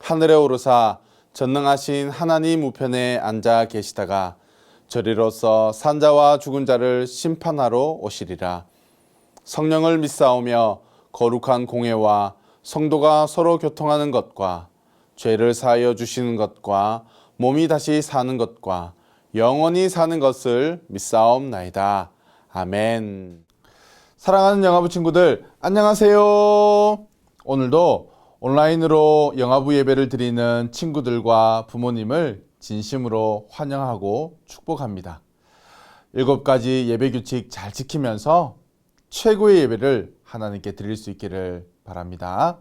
하늘에 오르사 전능하신 하나님 우편에 앉아 계시다가 저리로서 산자와 죽은 자를 심판하러 오시리라. 성령을 믿사오며 거룩한 공회와 성도가 서로 교통하는 것과 죄를 사하여 주시는 것과 몸이 다시 사는 것과 영원히 사는 것을 믿사옵나이다. 아멘. 사랑하는 영화부 친구들, 안녕하세요. 오늘도 온라인으로 영화부 예배를 드리는 친구들과 부모님을 진심으로 환영하고 축복합니다. 일곱 가지 예배 규칙 잘 지키면서 최고의 예배를 하나님께 드릴 수 있기를 바랍니다.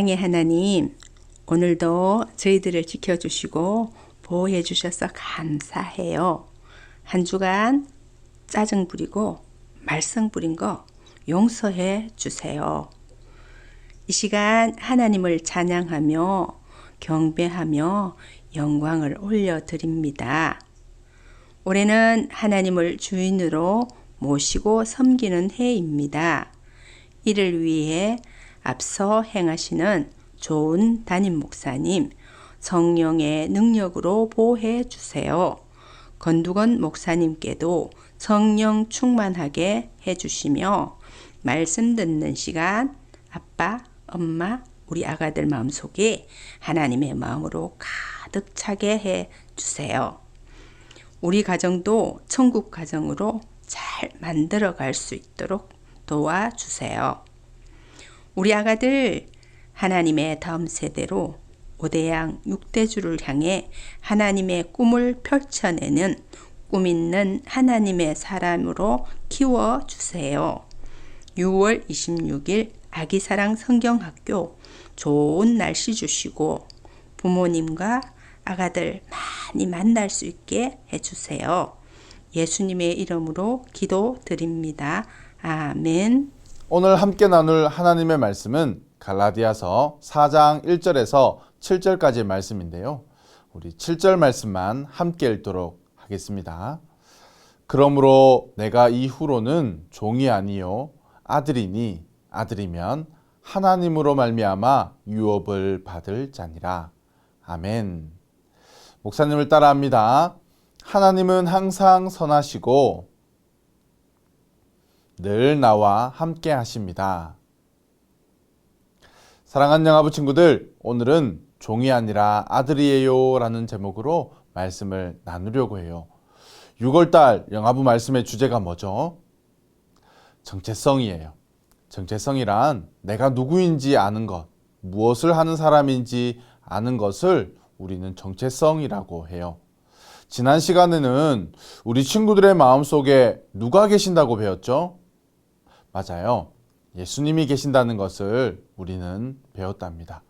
사랑의 하나님, 오늘도 저희들을 지켜주시고 보호해 주셔서 감사해요. 한 주간 짜증 부리고 말썽 부린 거 용서해 주세요. 이 시간 하나님을 찬양하며 경배하며 영광을 올려드립니다. 올해는 하나님을 주인으로 모시고 섬기는 해입니다. 이를 위해 앞서 행하시는 좋은 담임 목사님, 성령의 능력으로 보호해 주세요. 건두건 목사님께도 성령 충만하게 해주시며 말씀 듣는 시간 아빠, 엄마, 우리 아가들 마음속에 하나님의 마음으로 가득 차게 해 주세요. 우리 가정도 천국 가정으로 잘 만들어 갈 수 있도록 도와주세요. 우리 아가들 하나님의 다음 세대로 오대양 육대주를 향해 하나님의 꿈을 펼쳐내는 꿈 있는 하나님의 사람으로 키워 주세요. 6월 26일 아기사랑 성경학교 좋은 날씨 주시고 부모님과 아가들 많이 만날 수 있게 해주세요. 예수님의 이름으로 기도 드립니다. 아멘. 오늘 함께 나눌 하나님의 말씀은 갈라디아서 4장 1절에서 7절까지의 말씀인데요. 우리 7절 말씀만 함께 읽도록 하겠습니다. 그러므로 내가 이후로는 종이 아니요 아들이니 아들이면 하나님으로 말미암아 유업을 받을 자니라. 아멘. 목사님을 따라합니다. 하나님은 항상 선하시고 늘 나와 함께 하십니다. 사랑하는 영아부 친구들, 오늘은 종이 아니라 아들이에요 라는 제목으로 말씀을 나누려고 해요. 6월달 영아부 말씀의 주제가 뭐죠? 정체성이에요. 정체성이란 내가 누구인지 아는 것, 무엇을 하는 사람인지 아는 것을 우리는 정체성이라고 해요. 지난 시간에는 우리 친구들의 마음 속에 누가 계신다고 배웠죠? 맞아요. 예수님이 계신다는 것을 우리는 배웠답니다.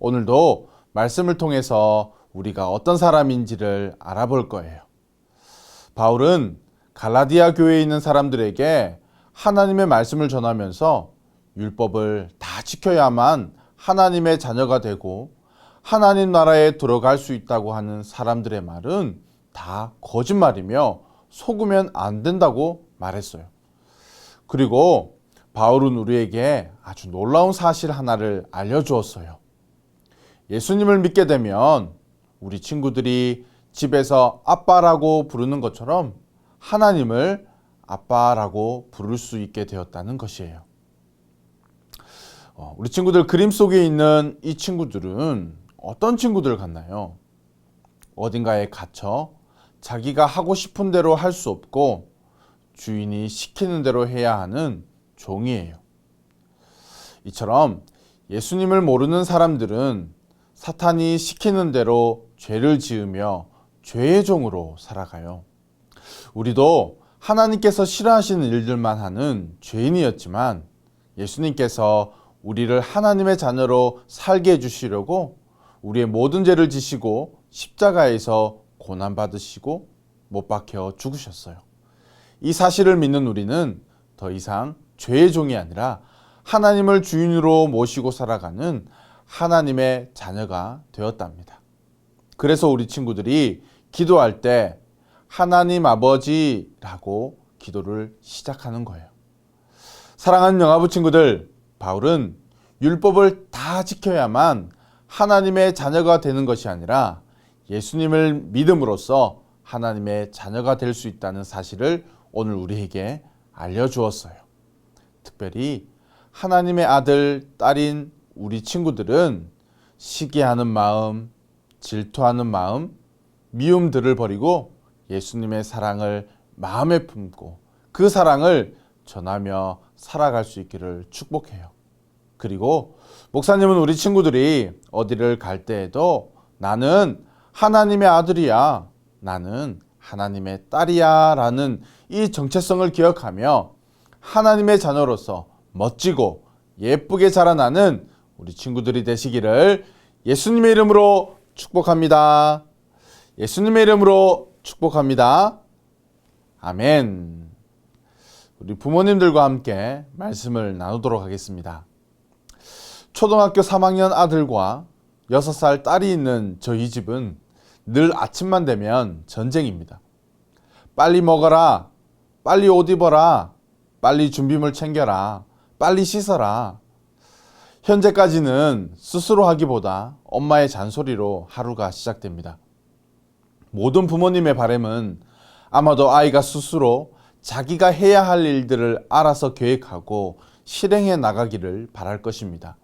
오늘도 말씀을 통해서 우리가 어떤 사람인지를 알아볼 거예요. 바울은 갈라디아 교회에 있는 사람들에게 하나님의 말씀을 전하면서 율법을 다 지켜야만 하나님의 자녀가 되고 하나님 나라에 들어갈 수 있다고 하는 사람들의 말은 다 거짓말이며 속으면 안 된다고 말했어요. 그리고 바울은 우리에게 아주 놀라운 사실 하나를 알려주었어요. 예수님을 믿게 되면 우리 친구들이 집에서 아빠라고 부르는 것처럼 하나님을 아빠라고 부를 수 있게 되었다는 것이에요. 어, 우리 친구들 그림 속에 있는 이 친구들은 어떤 친구들 같나요? 어딘가에 갇혀 자기가 하고 싶은 대로 할 수 없고 주인이 시키는 대로 해야 하는 종이에요. 이처럼 예수님을 모르는 사람들은 사탄이 시키는 대로 죄를 지으며 죄의 종으로 살아가요. 우리도 하나님께서 싫어하시는 일들만 하는 죄인이었지만 예수님께서 우리를 하나님의 자녀로 살게 해주시려고 우리의 모든 죄를 지시고 십자가에서 고난받으시고 못 박혀 죽으셨어요. 이 사실을 믿는 우리는 더 이상 죄의 종이 아니라 하나님을 주인으로 모시고 살아가는 하나님의 자녀가 되었답니다. 그래서 우리 친구들이 기도할 때 하나님 아버지라고 기도를 시작하는 거예요. 사랑하는 영아부 친구들, 바울은 율법을 다 지켜야만 하나님의 자녀가 되는 것이 아니라 예수님을 믿음으로써 하나님의 자녀가 될 수 있다는 사실을 오늘 우리에게 알려주었어요. 특별히 하나님의 아들, 딸인 우리 친구들은 시기하는 마음, 질투하는 마음, 미움들을 버리고 예수님의 사랑을 마음에 품고 그 사랑을 전하며 살아갈 수 있기를 축복해요. 그리고 목사님은 우리 친구들이 어디를 갈 때에도 나는 하나님의 아들이야. 나는 하나님의 딸이야. 라는 이 정체성을 기억하며 하나님의 자녀로서 멋지고 예쁘게 자라나는 우리 친구들이 되시기를 예수님의 이름으로 축복합니다. 예수님의 이름으로 축복합니다. 아멘. 우리 부모님들과 함께 말씀을 나누도록 하겠습니다. 초등학교 3학년 아들과 6살 딸이 있는 저희 집은 늘 아침만 되면 전쟁입니다. 빨리 먹어라. 빨리 옷 입어라. 빨리 준비물 챙겨라. 빨리 씻어라. 현재까지는 스스로 하기보다 엄마의 잔소리로 하루가 시작됩니다. 모든 부모님의 바람은 아마도 아이가 스스로 자기가 해야 할 일들을 알아서 계획하고 실행해 나가기를 바랄 것입니다.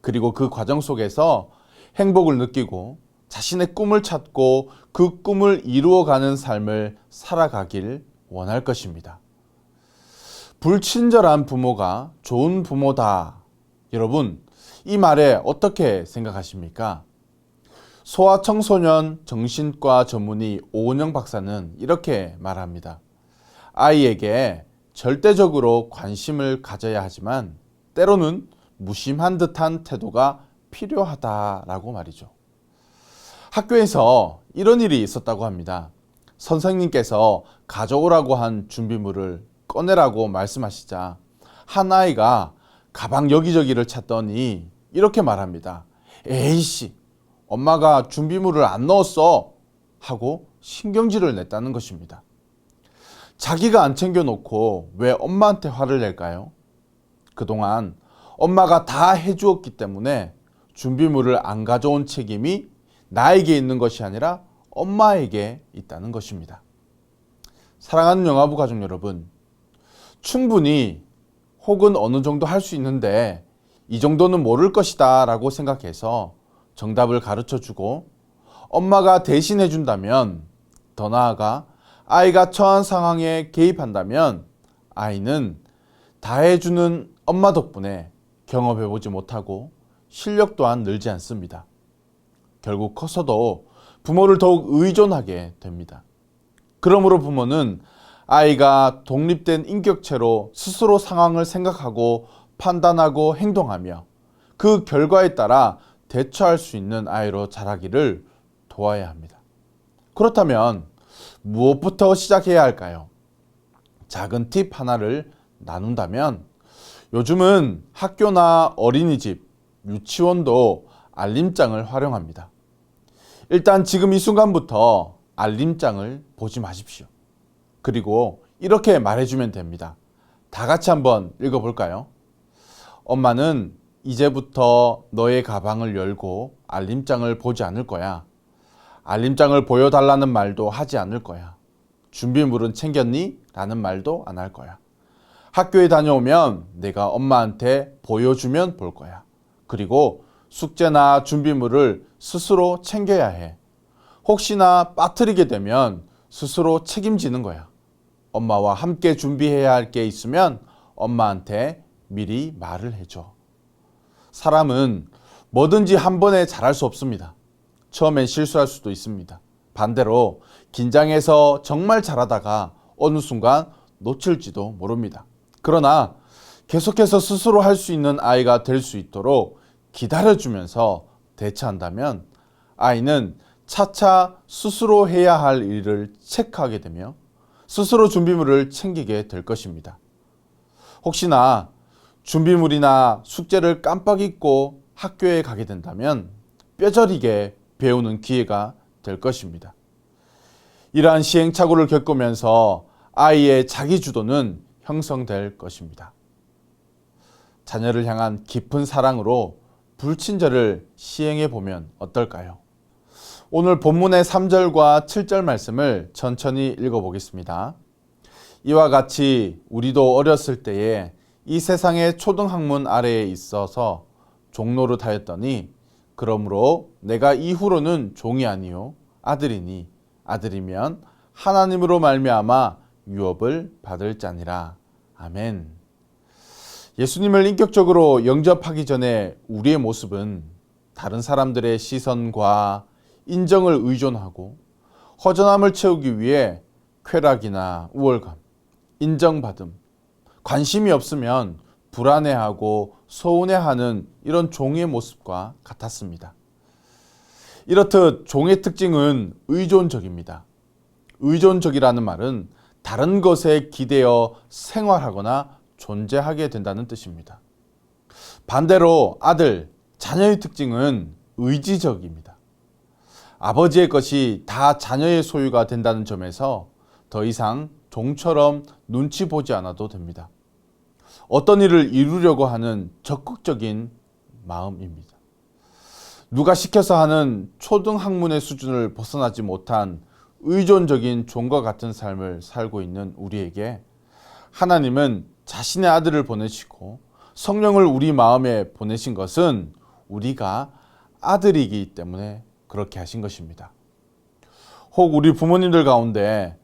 그리고 그 과정 속에서 행복을 느끼고 자신의 꿈을 찾고 그 꿈을 이루어가는 삶을 살아가길 원할 것입니다. 불친절한 부모가 좋은 부모다. 여러분, 이 말에 어떻게 생각하십니까? 소아청소년 정신과 전문의 오은영 박사는 이렇게 말합니다. 아이에게 절대적으로 관심을 가져야 하지만 때로는 무심한 듯한 태도가 필요하다라고 말이죠. 학교에서 이런 일이 있었다고 합니다. 선생님께서 가져오라고 한 준비물을 꺼내라고 말씀하시자 한 아이가 가방 여기저기를 찾더니 이렇게 말합니다. 에이씨, 엄마가 준비물을 안 넣었어. 하고 신경질을 냈다는 것입니다. 자기가 안 챙겨놓고 왜 엄마한테 화를 낼까요? 그동안 엄마가 다 해주었기 때문에 준비물을 안 가져온 책임이 나에게 있는 것이 아니라 엄마에게 있다는 것입니다. 사랑하는 영화부 가족 여러분, 충분히 혹은 어느 정도 할 수 있는데 이 정도는 모를 것이다 라고 생각해서 정답을 가르쳐 주고 엄마가 대신해 준다면 더 나아가 아이가 처한 상황에 개입한다면 아이는 다 해주는 엄마 덕분에 경험해 보지 못하고 실력 또한 늘지 않습니다. 결국 커서도 부모를 더욱 의존하게 됩니다. 그러므로 부모는 아이가 독립된 인격체로 스스로 상황을 생각하고 판단하고 행동하며 그 결과에 따라 대처할 수 있는 아이로 자라기를 도와야 합니다. 그렇다면 무엇부터 시작해야 할까요? 작은 팁 하나를 나눈다면 요즘은 학교나 어린이집, 유치원도 알림장을 활용합니다. 일단 지금 이 순간부터 알림장을 보지 마십시오. 그리고 이렇게 말해주면 됩니다. 다 같이 한번 읽어볼까요? 엄마는 이제부터 너의 가방을 열고 알림장을 보지 않을 거야. 알림장을 보여달라는 말도 하지 않을 거야. 준비물은 챙겼니? 라는 말도 안 할 거야. 학교에 다녀오면 내가 엄마한테 보여주면 볼 거야. 그리고 숙제나 준비물을 스스로 챙겨야 해. 혹시나 빠뜨리게 되면 스스로 책임지는 거야. 엄마와 함께 준비해야 할 게 있으면 엄마한테 미리 말을 해줘. 사람은 뭐든지 한 번에 잘할 수 없습니다. 처음엔 실수할 수도 있습니다. 반대로 긴장해서 정말 잘하다가 어느 순간 놓칠지도 모릅니다. 그러나 계속해서 스스로 할 수 있는 아이가 될 수 있도록 기다려주면서 대처한다면 아이는 차차 스스로 해야 할 일을 체크하게 되며 스스로 준비물을 챙기게 될 것입니다. 혹시나 준비물이나 숙제를 깜빡 잊고 학교에 가게 된다면 뼈저리게 배우는 기회가 될 것입니다. 이러한 시행착오를 겪으면서 아이의 자기주도는 형성될 것입니다. 자녀를 향한 깊은 사랑으로 불친절을 시행해 보면 어떨까요? 오늘 본문의 3절과 7절 말씀을 천천히 읽어보겠습니다. 이와 같이 우리도 어렸을 때에 이 세상의 초등학문 아래에 있어서 종노릇하였더니 그러므로 내가 이후로는 종이 아니요 아들이니 아들이면 하나님으로 말미암아 유업을 받을 자니라 아멘. 예수님을 인격적으로 영접하기 전에 우리의 모습은 다른 사람들의 시선과 인정을 의존하고 허전함을 채우기 위해 쾌락이나 우월감, 인정받음, 관심이 없으면 불안해하고 서운해하는 이런 종의 모습과 같았습니다. 이렇듯 종의 특징은 의존적입니다. 의존적이라는 말은 다른 것에 기대어 생활하거나 존재하게 된다는 뜻입니다. 반대로 아들, 자녀의 특징은 의지적입니다. 아버지의 것이 다 자녀의 소유가 된다는 점에서 더 이상 종처럼 눈치 보지 않아도 됩니다. 어떤 일을 이루려고 하는 적극적인 마음입니다. 누가 시켜서 하는 초등학문의 수준을 벗어나지 못한 의존적인 종과 같은 삶을 살고 있는 우리에게 하나님은 자신의 아들을 보내시고 성령을 우리 마음에 보내신 것은 우리가 아들이기 때문에 그렇게 하신 것입니다. 혹 우리 부모님들 가운데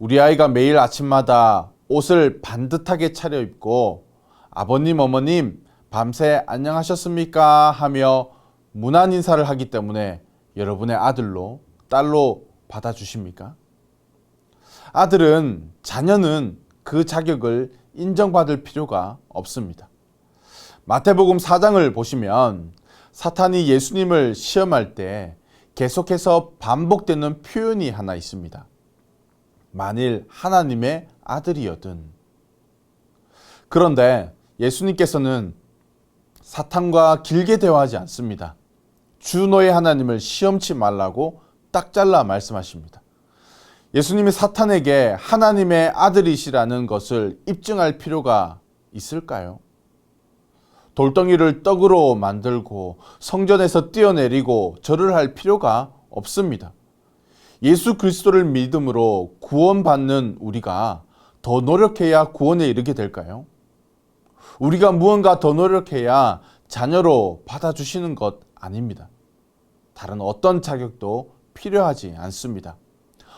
우리 아이가 매일 아침마다 옷을 반듯하게 차려입고 아버님, 어머님, 밤새 안녕하셨습니까? 하며 문안 인사를 하기 때문에 여러분의 아들로, 딸로 받아주십니까? 아들은, 자녀는 그 자격을 인정받을 필요가 없습니다. 마태복음 4장을 보시면 사탄이 예수님을 시험할 때 계속해서 반복되는 표현이 하나 있습니다. 만일 하나님의 아들이었든. 그런데 예수님께서는 사탄과 길게 대화하지 않습니다. 주 너의 하나님을 시험치 말라고 딱 잘라 말씀하십니다. 예수님이 사탄에게 하나님의 아들이시라는 것을 입증할 필요가 있을까요? 돌덩이를 떡으로 만들고 성전에서 뛰어내리고 절을 할 필요가 없습니다. 예수 그리스도를 믿음으로 구원받는 우리가 더 노력해야 구원에 이르게 될까요? 우리가 무언가 더 노력해야 자녀로 받아주시는 것 아닙니다. 다른 어떤 자격도 필요하지 않습니다.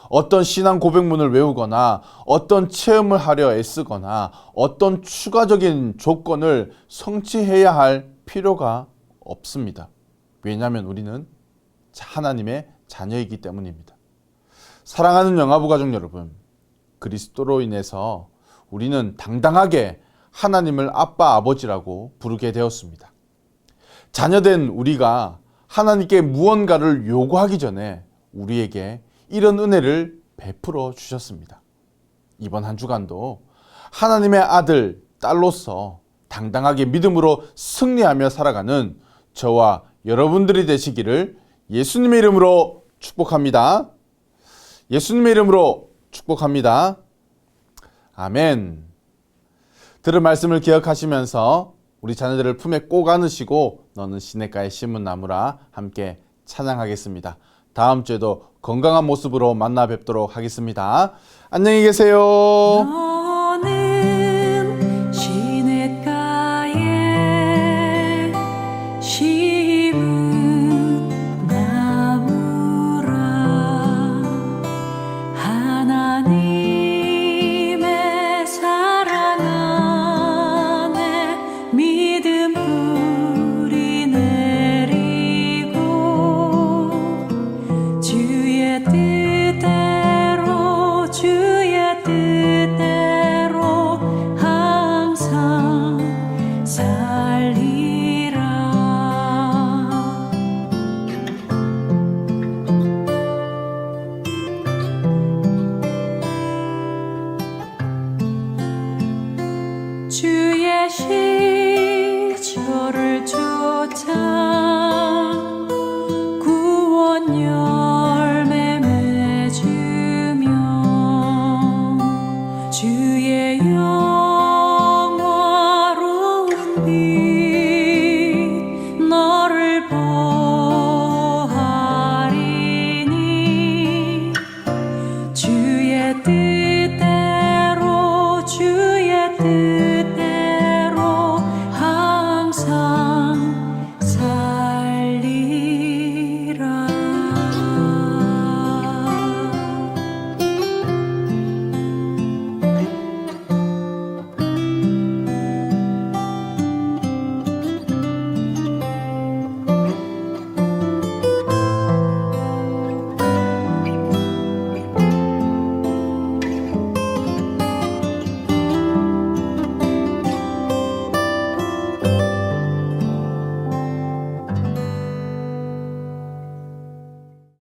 어떤 신앙 고백문을 외우거나 어떤 체험을 하려 애쓰거나 어떤 추가적인 조건을 성취해야 할 필요가 없습니다. 왜냐하면 우리는 하나님의 자녀이기 때문입니다. 사랑하는 영아부 가족 여러분, 그리스도로 인해서 우리는 당당하게 하나님을 아빠, 아버지라고 부르게 되었습니다. 자녀된 우리가 하나님께 무언가를 요구하기 전에 우리에게 이런 은혜를 베풀어 주셨습니다. 이번 한 주간도 하나님의 아들, 딸로서 당당하게 믿음으로 승리하며 살아가는 저와 여러분들이 되시기를 예수님의 이름으로 축복합니다. 예수님의 이름으로 축복합니다. 아멘. 들은 말씀을 기억하시면서 우리 자녀들을 품에 꼭 안으시고 너는 시냇가에 심은 나무라 함께 찬양하겠습니다. 다음 주에도 건강한 모습으로 만나 뵙도록 하겠습니다. 안녕히 계세요. did.